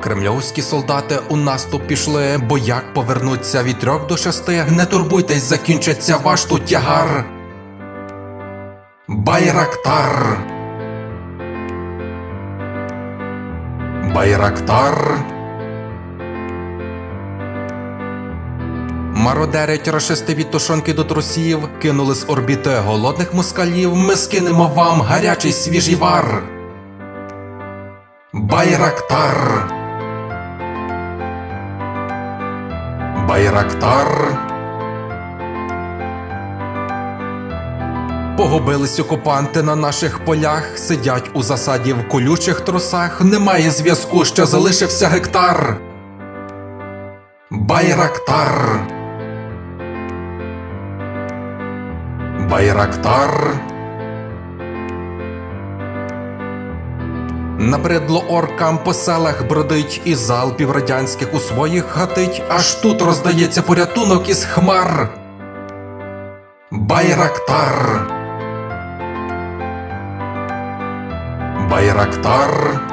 Кремльовські солдати у наступ пішли, бо як повернуться від трьох до шести, не турбуйтесь, закінчиться ваш тут тягар. Байрактар. Байрактар. Мародерять рашисти від тушонки до трусів, кинули з орбіти голодних москалів. Ми скинемо вам гарячий свіжий вар. Байрактар. Байрактар. Погубились окупанти на наших полях, сидять у засаді в колючих трусах. Немає зв'язку, що залишився гектар. Байрактар. Байрактар. Набридло оркам по селах бродить і залпів радянських у своїх гатить, аж тут роздається порятунок із хмар. Байрактар. Байрактар.